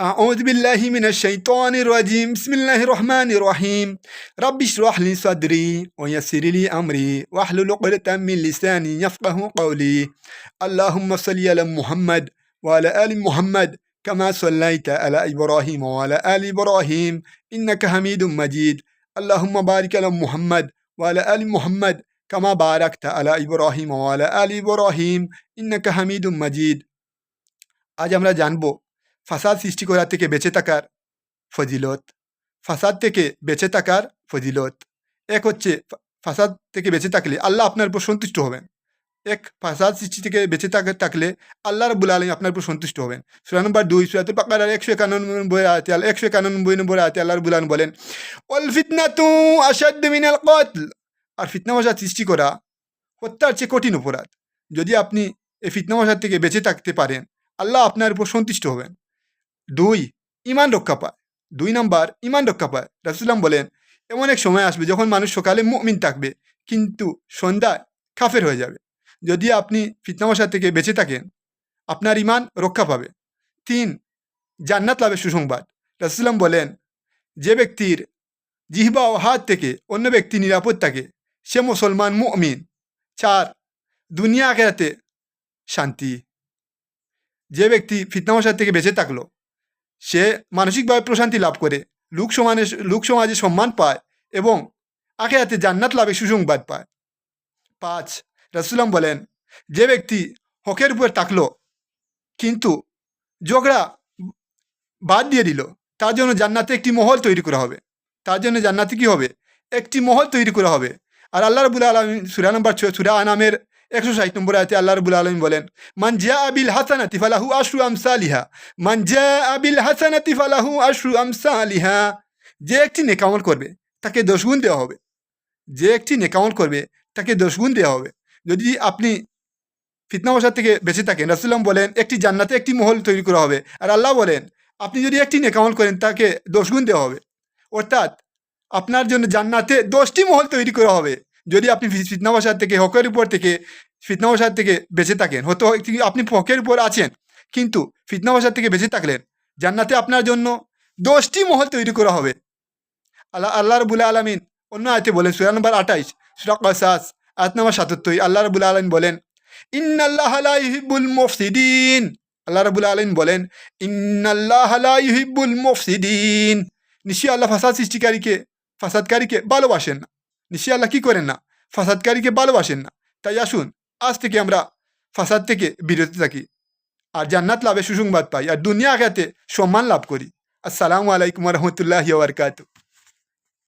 أعوذ بالله من الشيطان الرجيم بسم الله الرحمن الرحيم رب اشرح لي صدري ويسر لي أمري واحلل عقدة من لساني يفقه قولي اللهم صل على محمد وعلى آل محمد كما صليت على إبراهيم وعلى آل إبراهيم إنك حميد مجيد اللهم بارك على محمد وعلى آل محمد كما باركت على إبراهيم وعلى آل إبراهيم إنك حميد مجيد আজ আমরা জানবো ফাসাদ সৃষ্টি করা থেকে বেঁচে থাকার ফজিলত। ফাসাদ থেকে বেঁচে থাকার ফজিলত। এক হচ্ছে ফাসাদ থেকে বেঁচে থাকলে আল্লাহ আপনার উপর সন্তুষ্ট হবেন। এক, ফাসাদ সৃষ্টি থেকে বেঁচে থাকা, থাকলে আল্লাহ রব্বুল আলম আপনার উপর সন্তুষ্ট হবেন। সুরা নম্বর দুই, সুরাতুল বাকারার একশো একানব্বই আয়তে আল্লাহ একশো একানব্বই নম্বর আয়তে আল্লাহ রব্বুল আলম বলেন অল ফিতনা তু আসাদ্দ মিনাল কতল। আর ফিতনা মশা সৃষ্টি করা হত্যার চেয়ে কঠিন অপরাধ। যদি আপনি এই ফিতনা মশার থেকে বেঁচে থাকতে পারেন, আল্লাহ আপনার উপর সন্তুষ্ট হবেন। দুই, ইমান রক্ষা পায়। দুই নাম্বার, ইমান রক্ষা পায়। রাসুলাম বলেন, এমন এক সময় আসবে যখন মানুষ সকালে মুমিন থাকবে, কিন্তু সন্ধ্যায় কাফের হয়ে যাবে। যদি আপনি ফিতনামশা থেকে বেঁচে থাকেন, আপনার ইমান রক্ষা পাবে। তিন, জান্নাত লাভের সুসংবাদ। রাসুলাম বলেন, যে ব্যক্তির জিহবা ও হাত থেকে অন্য ব্যক্তি নিরাপদ থাকে, সে মুসলমান মুমিন। চার, দুনিয়া আখেরাতে শান্তি। যে ব্যক্তি ফিতনামশার থেকে বেঁচে থাকল সে মানসিকভাবে প্রশান্তি লাভ করে, লোক সমানে লোক সমাজে সম্মান পায় এবং আখেরাতে জান্নাত লাভে সুসংবাদ পায়। পাঁচ রাসুলাম বলেন, যে ব্যক্তি হকের উপর থাকল কিন্তু ঝগড়া বাদ দিয়ে দিল, তার জন্য জান্নাতে একটি মহল তৈরি করা হবে। তার জন্য জান্নাতে কি হবে? একটি মহল তৈরি করা হবে। আর আল্লাহ রবুল আলমী সুরা নম্বর সুরা আনামের একশো ষাট নম্বর আয়তে আল্লাহ রবুল আলম বলেন মান জিয়া আবিল হাসানাতি ফালাহু আশরু আমসালিহা মান জিয়া আবিল হাসানাতি ফালাহু আশরু আমসালিহা যে একটি নেকামল করবে তাকে দশগুণ দেওয়া হবে যে একটি নেকামল করবে তাকে দশগুণ দেওয়া হবে যদি আপনি ফিতনা বসার থেকে বেঁচে থাকেন রাসুল্লাম বলেন একটি জান্নাতে একটি মহল তৈরি করা হবে আর আল্লাহ বলেন আপনি যদি একটি নেকামল করেন তাকে দশগুণ দেওয়া হবে অর্থাৎ আপনার জন্য জান্নাতে দশটি মহল তৈরি করা হবে যদি আপনি ফি- ফিতনা বসার থেকে, হকের উপর থেকে ফিতনা বসার থেকে বেঁচে থাকেন, হয়তো আপনি হকের উপর আছেন, কিন্তু ফিতনা বসার থেকে বেঁচে থাকলেন, জান্নাতে আপনার জন্য দশটি মহল তৈরি করা হবে। আল্লাহ আল্লাহ রবুল্লা আলমিন অন্য আয়তে বলেন, সুরা নম্বর আঠাইশ, সুরা কসাস, আয়াত নম্বর সাতাত্তর, আল্লাহ রবুল্লা আলমিন বলেন, ইন্নাল্লাহ লা ইউহিব্বুল মুফসিদিন। আল্লাহ রবুল্লা আলমিন বলেন, ইন্নাল্লাহ লা ইউহিব্বুল মুফসিদিন। নিশ্চয়ই আল্লাহ ফাসাদ সৃষ্টিকারীকে, ফাসাদকারীকে ভালোবাসেন না। নিশ্চয়ই আল্লাহ কী করেন না? ফাসাদকারীকে ভালোবাসেন না। তাই আসুন, আজ থেকে আমরা ফাসাদ থেকে বিরত থাকি। আর জান্নাত লাভে সুসংবাদ পাই। আর দুনিয়া আঘাতে সম্মান লাভ করি। আসসালামু আলাইকুম রহমতুল্লাহ বারকাতু